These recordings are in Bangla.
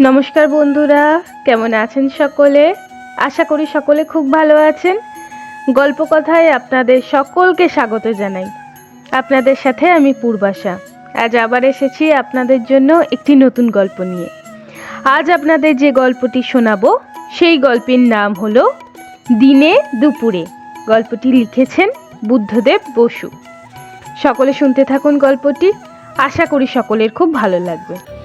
নমস্কার বন্ধুরা, কেমন আছেন সকলে? আশা করি সকলে খুব ভালো আছেন। গল্প কথায় আপনাদের সকলকে স্বাগত জানাই। আপনাদের সাথে আমি পূর্বাশা। আজ আবার এসেছি আপনাদের জন্য একটি নতুন গল্প নিয়ে। আজ আপনাদের যে গল্পটি শোনাবো, সেই গল্পের নাম হলো দিনে দুপুরে। গল্পটি লিখেছেন বুদ্ধদেব বসু। সকলে শুনতে থাকুন গল্পটি। আশা করি সকলের খুব ভালো লাগবে।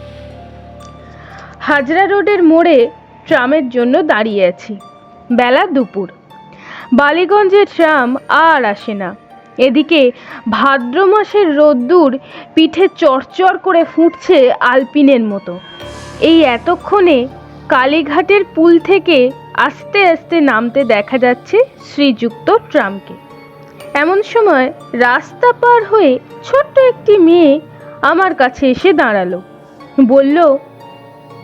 হাজরা রোডের মোড়ে ট্রামের জন্য দাঁড়িয়ে আছি। বেলা দুপুর। বালিগঞ্জের ট্রাম আর আসে না। এদিকে ভাদ্র মাসের রোদ্দুর পিঠে চরচর করে ফুটছে আলপিনের মতো। এই এতক্ষণে কালীঘাটের পুল থেকে আস্তে আস্তে নামতে দেখা যাচ্ছে শ্রীযুক্ত ট্রামকে। এমন সময় রাস্তা পার হয়ে ছোট্ট একটি মেয়ে আমার কাছে এসে দাঁড়াল। বলল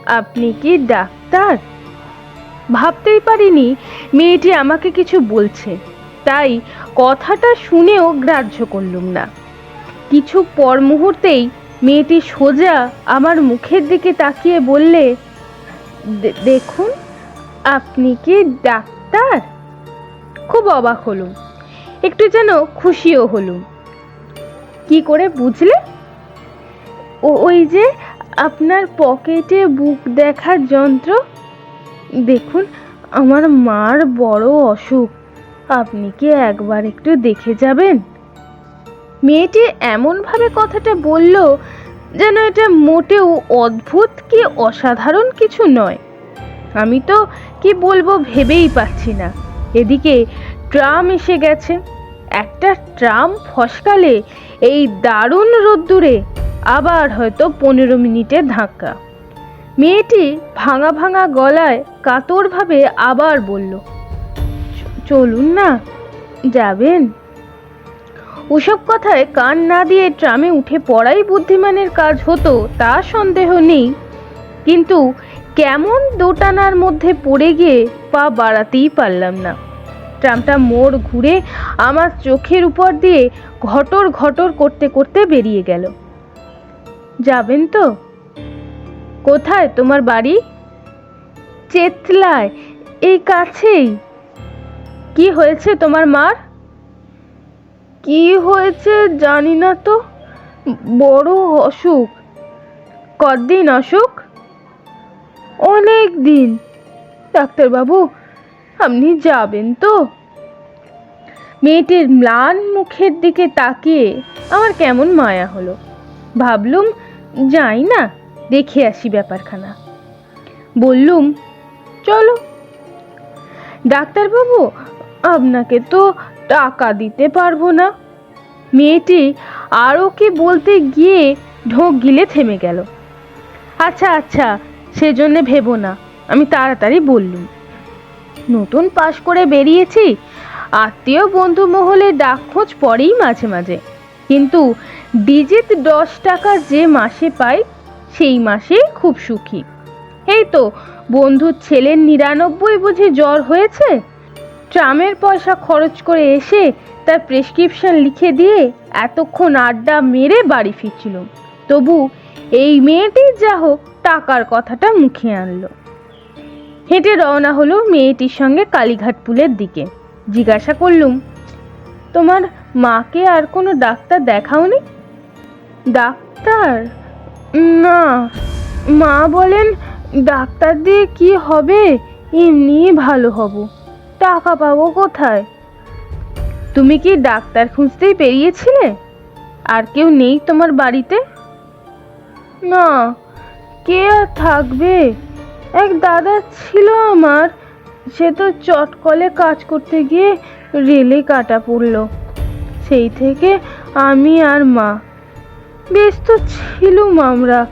আপনি কি ডাক্তার? ভাবতেই পারিনি মেয়েটি আমাকে কিছু বলছে। তাই কথাটা শুনেও গ্রাহ্য করলুম না। কিছু পর মুহূর্তেই মেয়েটি সোজা আমার মুখের দিকে তাকিয়ে বললে দেখুন, আপনি কি ডাক্তার? খুব অবাক হলুম। একটু যেন খুশিও হলুম। কি করে বুঝলে? ওই যে আপনার পকেটে বুক দেখার যন্ত্র? দেখুন, আমার মার বড় অসুখ। আপনি কি একবার একটু দেখে যাবেন? মেয়েটি এমনভাবে কথাটা বলল যেন এটা মোটেও অদ্ভুত কি অসাধারণ কিছু নয়। আমি তো কি বলব ভেবেই পাচ্ছি না। এদিকে ট্রাম এসে গেছে। একটা ট্রাম ফসকালে এই দারুণ রোদ্দুরে। আবার হয়তো পনেরো মিনিটের ধাক্কা। মেয়েটি ভাঙা ভাঙা গলায় কাতরভাবে আবার বলল, চলুন না, যাবেন? ওসব কথায় কান না দিয়ে ট্রামে উঠে পড়াই বুদ্ধিমানের কাজ হতো, তা সন্দেহ নেই। কিন্তু কেমন দোটানার মধ্যে পড়ে গিয়ে পা বাড়াতেই পারলাম না। ট্রামটা মোড় ঘুরে আমার চোখের উপর দিয়ে ঘটর ঘটর করতে করতে বেরিয়ে গেল। যাবেন তো? কোথায় তোমার বাড়ি? চেতলায়, এই কাছেই। কি হয়েছে তোমার মার? কি হয়েছে জানি না তো। বড় অসুখ। কদিন অসুখ? অনেক দিন ডাক্তারবাবু, আপনি যাবেন তো? মেয়েটির ম্লান মুখের দিকে তাকিয়ে আমার কেমন মায়া হলো। ভাবলুম যাই না, দেখে আসি ব্যাপারখানা। বললুম, চলো। ডাক্তারবাবু, আপনাকে তো টাকা দিতে পারব না। মেয়েটি আরও কি বলতে গিয়ে ঢোক গিলে থেমে গেল। আচ্ছা আচ্ছা সেজন্যে ভেবো না, আমি তাড়াতাড়ি বললুম। নতুন পাশ করে বেরিয়েছি, আত্মীয় বন্ধু মহলে ডাক খোঁজ পড়েই মাঝে মাঝে। কিন্তু ডিজিট দশ টাকা যে মাসে পাই সেই মাসে খুব সুখী। এই তো, বন্ধুর ছেলের নিরানব্বই বুঝি জ্বর হয়েছে? ট্রামের পয়সা খরচ করে এসে তার প্রেসক্রিপশন লিখে দিয়ে এতক্ষণ আড্ডা মেরে বাড়ি ফিরছিল। তবু এই মেয়েটির যা হোক, টাকার কথাটা মুখে আনলো। হেঁটে রওনা হলো মেয়েটির সঙ্গে কালীঘাট পুলের দিকে। জিজ্ঞাসা করলুম, তোমার মাকে আর কোনো ডাক্তার দেখাওনি? ডাক্তার? না। মা বলেন, ডাক্তার দিয়ে কি হবে? এমনি ভালো হব। টাকা পাবো কোথায়? তুমি কি ডাক্তার খুঁজতেই পেরিয়েছিলে? আর কেউ নেই তোমার বাড়িতে? না। কে আর থাকবে? এক দাদা ছিল আমার। সে তো চটকলে কাজ করতে গিয়ে রেলে কাটা পড়ল। সেই থেকে আমি আর মা। ব্যস্ত ছিলুম আমরা।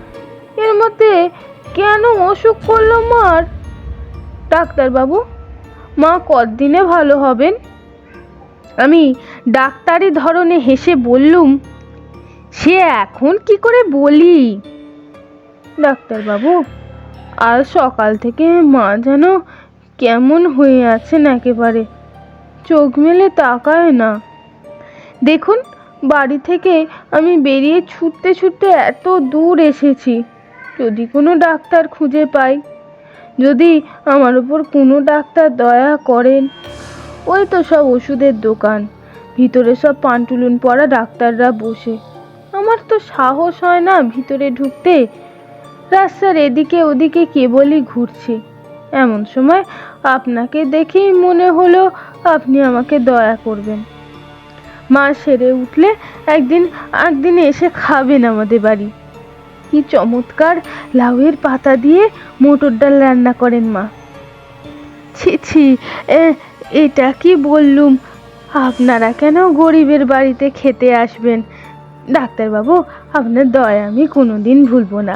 এর মধ্যে কেন অসুখ করল মার? ডাক্তারবাবু, মা কদিনে ভালো হবেন? আমি ডাক্তারি ধরনে হেসে বললুম, সে এখন কি করে বলি? ডাক্তারবাবু, আজ সকাল থেকে মা যেন কেমন হয়ে আছেন একেবারে। চোখ মেলে তাকায় না। দেখুন, বাড়ি থেকে আমি বেরিয়ে ছুটতে ছুটতে এত দূর এসেছি। যদি কোনো ডাক্তার খুঁজে পাই, যদি আমার উপর কোনো ডাক্তার দয়া করেন। ওই তো সব ওষুধের দোকান, ভিতরে সব পান্টুলুন পড়া ডাক্তাররা বসে। আমার তো সাহস হয় না ভিতরে ঢুকতে। রাস্তার এদিকে ওদিকে কেবলই ঘুরছি। এমন সময় আপনাকে দেখেই মনে হলো আপনি আমাকে দয়া করবেন। মা সেরে উঠলে একদিন একদিন এসে খাবেন আমাদের বাড়ি। কি চমৎকার লাউয়ের পাতা দিয়ে মোটর ডাল রান্না করেন মা। ছি ছি এটা কি বললুম? আপনারা কেন গরিবের বাড়িতে খেতে আসবেন? ডাক্তারবাবু, আপনার দয়া আমি কোনোদিন ভুলবো না।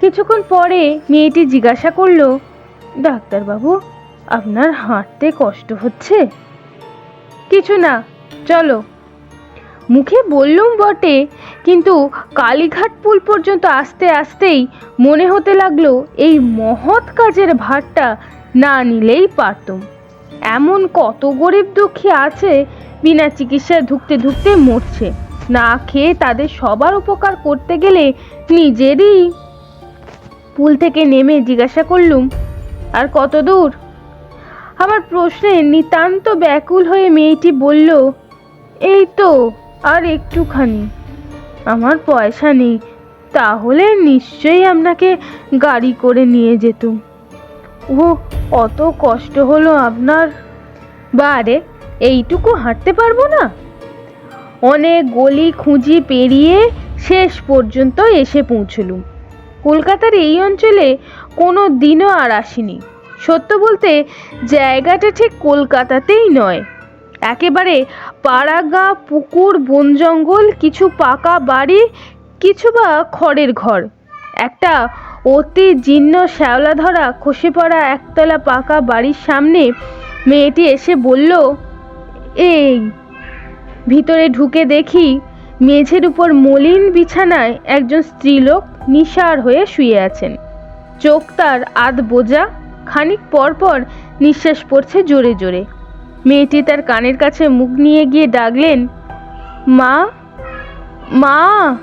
কিছুক্ষণ পরে মেয়েটি জিজ্ঞাসা করল, ডাক্তারবাবু, আপনার হাঁটতে কষ্ট হচ্ছে? কিছু না চলো। মুখে বললুম বটে, কিন্তু কালীঘাট পুল পর্যন্ত আসতে আসতেই মনে হতে লাগল এই মহৎ কাজের ভারটা না নিলেই পারতুম। এমন কত গরিব দুঃখী আছে, বিনা চিকিৎসায় ধুকতে ধুকতে মরছে। না খেয়ে তাদের সবার উপকার করতে গেলে নিজেরই পুল থেকে নেমে জিজ্ঞাসা করলুম, আর কত দূর? আমার প্রশ্নে নিতান্ত ব্যাকুল হয়ে মেয়েটি বলল এই তো, আর একটুখানি। আমার পয়সা নেই, তাহলে নিশ্চয়ই আপনাকে গাড়ি করে নিয়ে যেতুম। ও অত কষ্ট হলো আপনার? বারে, এইটুকু হাঁটতে পারব না? অনেক গলি খুঁজি পেরিয়ে শেষ পর্যন্ত এসে পৌঁছলুম। কলকাতার এই অঞ্চলে কোনো দিনও আর আসিনি। সত্য বলতে, জায়গাটা ঠিক কলকাতাতেই নয়। একেবারে পাড়াগা পুকুর, বন জঙ্গল, কিছু পাকা বাড়ি, কিছু বা খড়ের ঘর। একটা অতি জীর্ণ শ্যাওলা ধরা খসে পড়া একতলা পাকা বাড়ির সামনে মেয়েটি এসে বলল, এই, ভিতরে ঢুকে দেখি মেঝের উপর মলিন বিছানায় একজন স্ত্রীলোক নিশার হয়ে শুয়ে আছেন। চোখ তার আধ বোঝা খানিক পর পর নিঃশ্বাস পড়ছে জোরে জোরে। মেয়েটি তার কানের কাছে মুখ নিয়ে গিয়ে ডাকলেন, মা মা!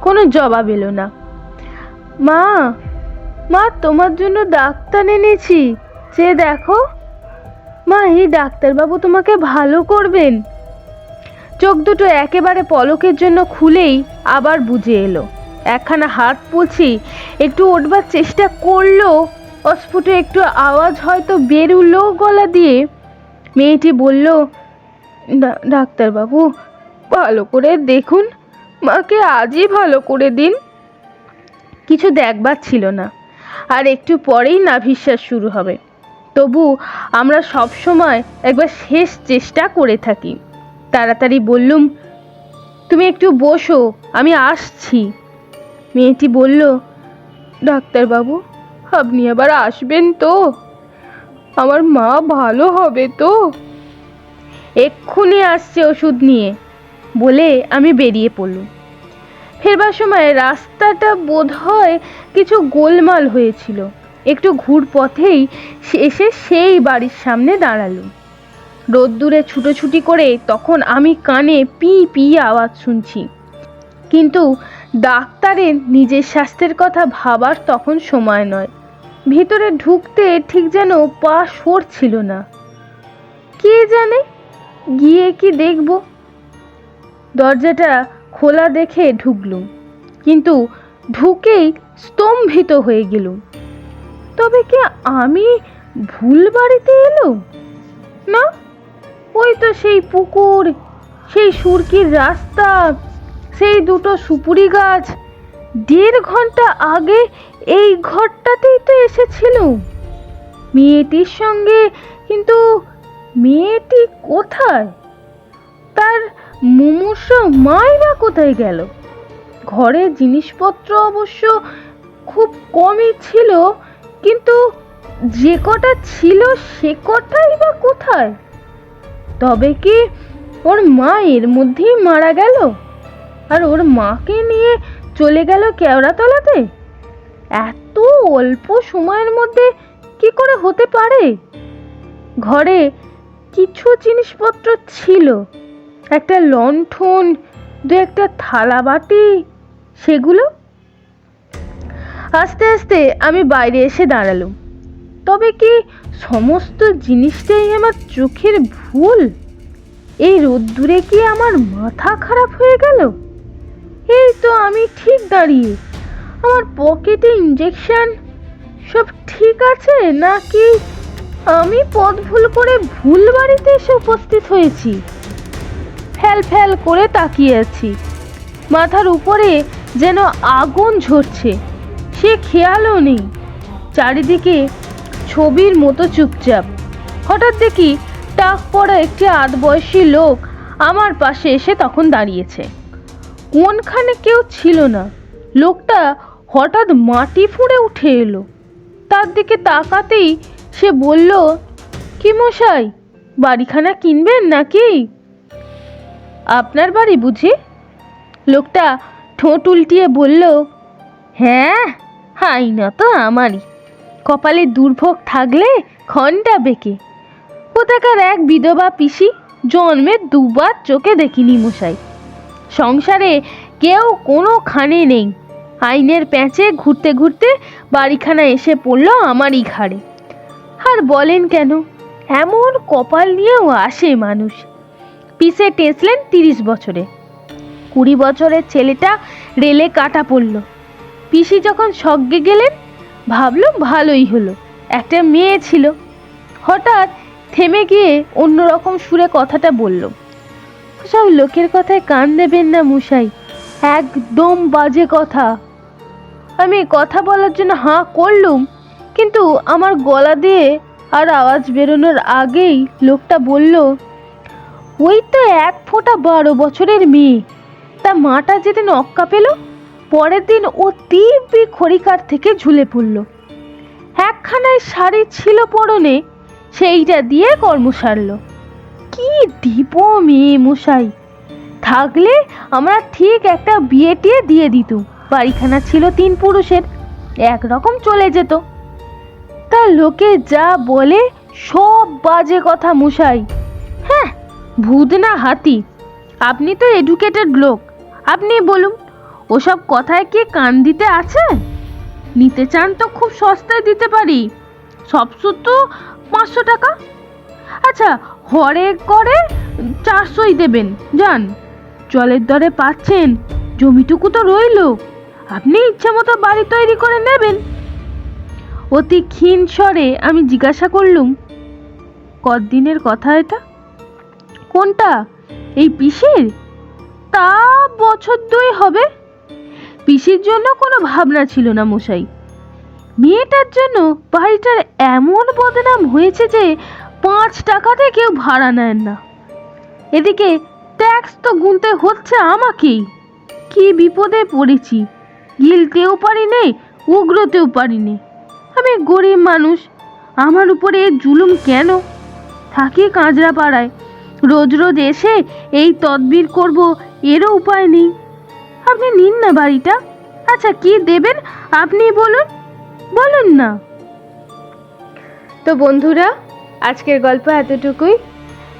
কোনো জবাব এলো না। মা মা, তোমার জন্য ডাক্তার এনেছি। সে দেখো, মা, এই ডাক্তারবাবু তোমাকে ভালো করবেন। চোখ দুটো একেবারে পলকের জন্য খুলেই আবার বুঝে এলো। একখানা হাত পুছি একটু উঠবার চেষ্টা করল অস্ফুট একটু আওয়াজ হয়তো বেরুলো গলা দিয়ে। মেয়েটি বলল, "ডা- ডাক্তারবাবু, ভালো করে দেখুন। মাকে আজই ভালো করে দিন। কিছু দেখবার ছিল না। আর একটু পরেই নাভিশ্বাস শুরু হবে। তবু আমরা সব সময় একবার শেষ চেষ্টা করে থাকি। তাড়াতাড়ি বললুম, তুমি একটু বসো, আমি আসছি। মেয়েটি বলল, ডাক্তারবাবু, আপনি আবার আসবেন তো? আমার মা ভালো হবে তো? এক্ষুনি আসছে ওষুধ নিয়ে, বলে আমি বেরিয়ে পড়লুম। ফেরবার সময় রাস্তাটা বোধ হয় কিছু গোলমাল হয়েছিল। একটু ঘুর পথেই এসে সেই বাড়ির সামনে দাঁড়ালুম। রোদ্দুরে ছুটোছুটি করে তখন আমি কানে পি পি আওয়াজ শুনছি। কিন্তু ডাক্তারের নিজের স্বাস্থ্যের কথা ভাবার তখন সময় নয়। ভিতরে ঢুকতে ঠিক যেন পা সরছিল না। কে জানে? গিয়ে কি দেখব? দরজাটা খোলা দেখে ঢুকলুম, কিন্তু ঢুকেই স্তম্ভিত হয়ে গেলুম। তবে কি আমি ভুল বাড়িতে এলুম? না, ওই তো সেই পুকুর, সেই সুরকির রাস্তা, সেই দুটো সুপুরি গাছ দেড় ঘণ্টা আগে এই ঘরটাতেই তো এসেছিলুম। মেয়েটির সঙ্গে কিন্তু মেয়েটি কোথায়? তার মুমূর্ষ মাই বা কোথায় গেল? ঘরে জিনিসপত্র অবশ্য খুব কমই ছিল, কিন্তু যে কটা ছিল সে কটাই বা কোথায়? তবে কি ওর মা এর মধ্যেই মারা গেল? আর ওর মাকে নিয়ে চলে গেল কেওড়াতলাতে? এত অল্প সময়ের মধ্যে কি করে হতে পারে? ঘরে কিছু জিনিসপত্র ছিল। একটা লণ্ঠন, দু একটা থালা বাটি, সেগুলো। আস্তে আস্তে আমি বাইরে এসে দাঁড়ালুম। তবে কি সমস্ত জিনিসটাই আমার চোখের ভুল? এই রোদ্দুরে কি আমার মাথা খারাপ হয়ে গেল? এই তো আমি ঠিক দাঁড়িয়ে। আমার পকেটে ইঞ্জেকশন সব ঠিক আছে নাকি আমি পথ ভুল করে ভুল বাড়িতে এসে উপস্থিত হয়েছি? ফ্যাল ফ্যাল করে তাকিয়ে আছি। মাথার উপরে যেন আগুন ঝরছে, সে খেয়ালও নেই। চারিদিকে ছবির মতো চুপচাপ। হঠাৎ দেখি টাক পড়া একটি আধ বয়সী লোক আমার পাশে এসে তখন দাঁড়িয়েছে। কোনখানে কেউ ছিল না। লোকটা হঠাৎ মাটি ফুঁড়ে উঠে এলো। তার দিকে তাকাতেই সে বলল, কি মশাই, বাড়িখানা কিনবেন নাকি? আপনার বাড়ি বুঝি? লোকটা ঠোঁট উল্টিয়ে বলল হ্যাঁ হাই না তো আমারই। কপালে দুর্ভোগ থাকলে ঘণ্টা বেঁকে। কোথাকার এক বিধবা পিসি জন্মের দুবার চোখে দেখিনি মশাই। সংসারে কেউ কোনো খানে নেই। আইনের প্যাঁচে ঘুরতে ঘুরতে বাড়িখানা এসে পড়ল আমারই ঘাড়ে। আর বলেন কেন? এমন কপাল নিয়েও আসে মানুষ। পিসে টেসলেন তিরিশ বছরে। কুড়ি বছরের ছেলেটা রেলে কাটা পড়ল। পিসি যখন সজ্ঞে গেলেন, ভাবলাম ভালোই হলো, একটা মেয়ে ছিল। হঠাৎ থেমে গিয়ে অন্যরকম সুরে কথাটা বলল সব লোকের কথায় কান দেবেন না মশাই। একদম বাজে কথা। আমি কথা বলার জন্য হাঁ করলুম, কিন্তু আমার গলা দিয়ে আর আওয়াজ বেরোনোর আগেই লোকটা বলল, ওই তো এক ফোঁটা বারো বছরের মেয়ে। তা মাটা যেদিন অক্কা পেল, পরের দিন ও দিব্যি খড়িকার থেকে ঝুলে পড়ল। একখানায় শাড়ি ছিল পরনে, সেইটা দিয়ে কর্ম সারল। কি দিব মেয়ে মশাই? থাকলে আমরা ঠিক একটা বিয়ে টিয়ে দিয়ে দিত বাড়িখানা ছিল তিন পুরুষের, একরকম চলে যেত। তা লোকে যা বলে সব বাজে কথা মশাই। হ্যাঁ ভূত না হাতি। আপনি তো এডুকেটেড লোক। আপনি বলুন, ওসব কথায় কি কান দিতে আছে? নিতে চান তো খুব সস্তায় দিতে পারি। সব তো পাঁচশো টাকা। আচ্ছা হরে করে চারশোই দেবেন, যান। জলের দরে পাচ্ছেন, জমিটুকু তো রইল। আপনি ইচ্ছা মতো বাড়ি তৈরি করে নেবেন। অতি ক্ষীণ স্বরে আমি জিজ্ঞাসা করলুম কদিনের কথা এটা? কোনটা, এই পিসির? তা বছর দুই হবে। পিসির জন্য কোনো ভাবনা ছিল না মশাই। মেয়েটার জন্য বাড়িটার এমন বদনাম হয়েছে যে পাঁচ টাকাতে কেউ ভাড়া নেন না। এদিকে ট্যাক্স তো গুনতে হচ্ছে আমাকেই। কি বিপদে পড়েছি। গিলতেও পারি নে উগ্রতেও পারি নে আমি গরিব মানুষ, আমার উপরে জুলুম কেন? থাকি কাঁচরা পাড়ায় রোজ রোজ এসে এই তদবির করব, এরও উপায় নেই। আপনি নিন না বাড়িটা। আচ্ছা কি দেবেন আপনি বলুন। বলুন না। তো বন্ধুরা আজকের গল্প এতটুকুই।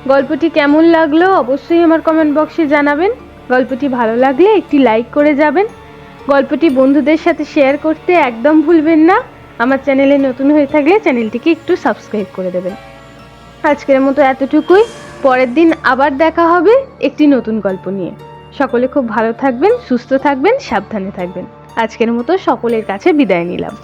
গল্পটি কেমন লাগল অবশ্যই আমার কমেন্ট বক্সে জানাবেন। গল্পটি ভালো লাগলে একটি লাইক করে যাবেন। গল্পটি বন্ধুদের সাথে শেয়ার করতে একদম ভুলবেন না। আমার চ্যানেলে নতুন হয়ে থাকলে চ্যানেলটিকে একটু সাবস্ক্রাইব করে দেবেন। আজকের মতো এতটুকুই। পরের দিন আবার দেখা হবে একটি নতুন গল্প নিয়ে। সকলে খুব ভালো থাকবেন, সুস্থ থাকবেন, সাবধানে থাকবেন। আজকের মতো সকলের কাছে বিদায় নিলাম।